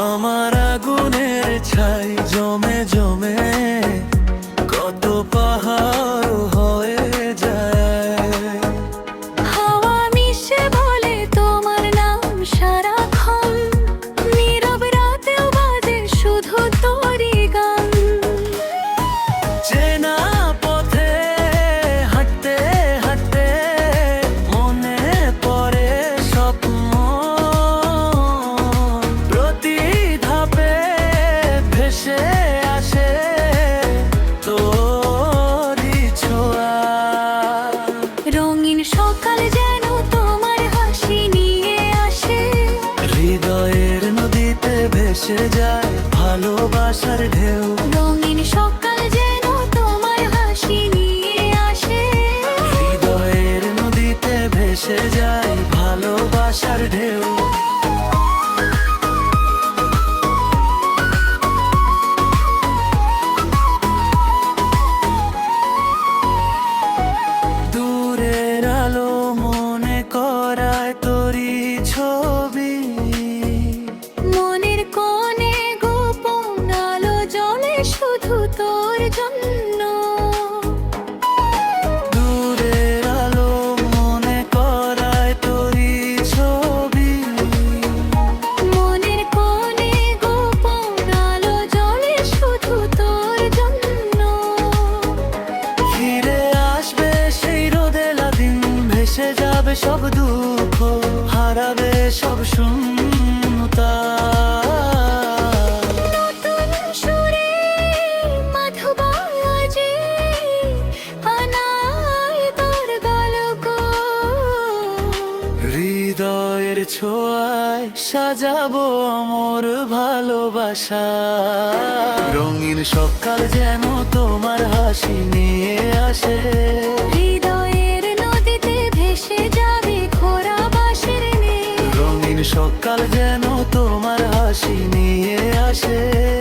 আমার আগুনের ছাই জমে আসে ছোঁয়া। রঙিন সকাল যেন তোমার হাসি নিয়ে আসে। হৃদয়ের নদীতে ভেসে যায় ভালোবাসার ঢেউ। রঙিন সকাল যেন তোমার হাসি নিয়ে আসে। হৃদয়ের নদীতে ভেসে যায় ভালোবাসার ঢেউ। ছবি মনের কোণে গোপন আলো জ্বলে শুধু তোর জন্য। দূরের আলো মনে করায় ছবি। মনের কোণে গোপন আলো জ্বলে শুধু তোর জন্য। ফিরে আসবে সেই রোদেলা দিন ভেসে যাবে সব দুঃখ হারাবে সব শূন্যতা। গল্প। হৃদয়ের ছোঁয়ায় সাজাবো অমর ভালোবাসা। রঙিন সকাল যেন তোমার হাসি নিয়ে আসে। সকাল যেন তোমার হাসি নিয়ে আসে।